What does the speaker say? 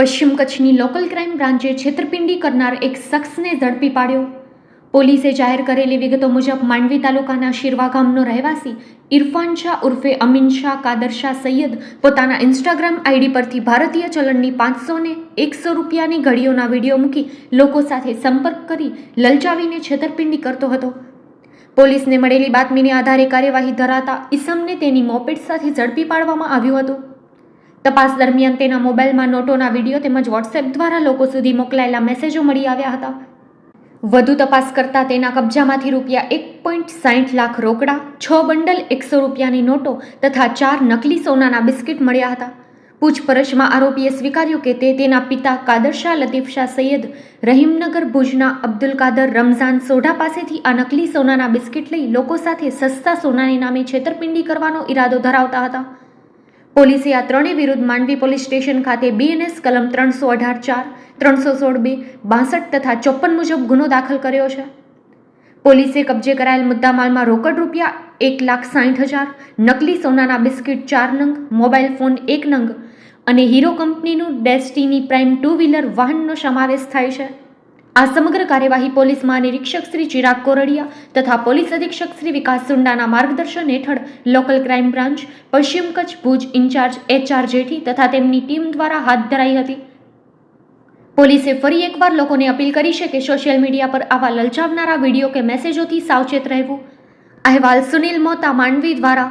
પશ્ચિમ કચ્છની local crime બ્રાન્ચે છેતરપિંડી કરનાર એક શખ્સને ઝડપી પાડ્યો. પોલીસે જાહેર કરેલી વિગતો મુજબ માંડવી તાલુકાના શિરવા ગામનો રહેવાસી ઇરફાન શાહ ઉર્ફે અમીન શાહ, કાદર શાહ સૈયદ પોતાના ઇન્સ્ટાગ્રામ આઈડી પરથી ભારતીય ચલણની પાંચસો ને એકસો રૂપિયાની ઘડીઓના વીડિયો મૂકી લોકો સાથે સંપર્ક કરી લલચાવીને છેતરપિંડી કરતો હતો. પોલીસને મળેલી બાતમીને આધારે કાર્યવાહી ધરાતા ઈસમને તેની મોપેડ સાથે ઝડપી પાડવામાં આવ્યું હતું. તપાસ દરમિયાન તેના મોબાઈલમાં નોટોના વીડિયો તેમજ વોટ્સએપ દ્વારા લોકો સુધી મોકલાયેલા મેસેજો મળી આવ્યા હતા. વધુ તપાસ કરતા તેના કબજામાંથી રૂપિયા એક પોઈન્ટ સાઠ લાખ રોકડા, છ બંડલ એકસો રૂપિયાની નોટો તથા ચાર નકલી સોનાના બિસ્કિટ મળ્યા હતા. પૂછપરછમાં આરોપીએ સ્વીકાર્યું કે તે તેના પિતા કાદર શાહ લતીફ શાહ સૈયદ, રહીમનગર ભુજના અબ્દુલ કાદર રમઝાન સોઢા પાસેથી આ નકલી સોનાના બિસ્કિટ લઈ લોકો સાથે સસ્તા સોનાને નામે છેતરપિંડી કરવાનો ઈરાદો ધરાવતા હતા. પોલીસે આ ત્રણેય વિરુદ્ધ માંડવી પોલીસ સ્ટેશન ખાતે બીએનએસ કલમ ત્રણસો અઢાર ચાર, ત્રણસો સોળ બે, બાસઠ તથા ચોપન મુજબ ગુનો દાખલ કર્યો છે. પોલીસે કબજે કરાયેલ મુદ્દામાલમાં રોકડ રૂપિયા એક લાખ સાઠ હજાર, નકલી સોનાના બિસ્કિટ ચાર નંગ, મોબાઈલ ફોન એક નંગ અને હીરો કંપનીનું ડેસ્ટીની પ્રાઇમ ટુ વ્હીલર વાહનનો સમાવેશ થાય છે. આ સમગ્ર કાર્યવાહી પોલીસ મહાનિરીક્ષક શ્રી ચિરાગ કોરડિયા તથા પોલીસ અધિક્ષક શ્રી વિકાસ સુંડાના માર્ગદર્શન હેઠળ લોકલ ક્રાઇમ બ્રાન્ચ, પશ્ચિમ કચ્છ ભુજ ઇન્ચાર્જ એચઆર જેઠી તથા તેમની ટીમ દ્વારા હાથ ધરાઈ હતી. પોલીસે ફરી એકવાર લોકોને અપીલ કરી છે કે સોશિયલ મીડિયા પર આવા લલચાવનારા વીડિયો કે મેસેજોથી સાવચેત રહેવું. અહેવાલ સુનિલ મોતા, માંડવી દ્વારા.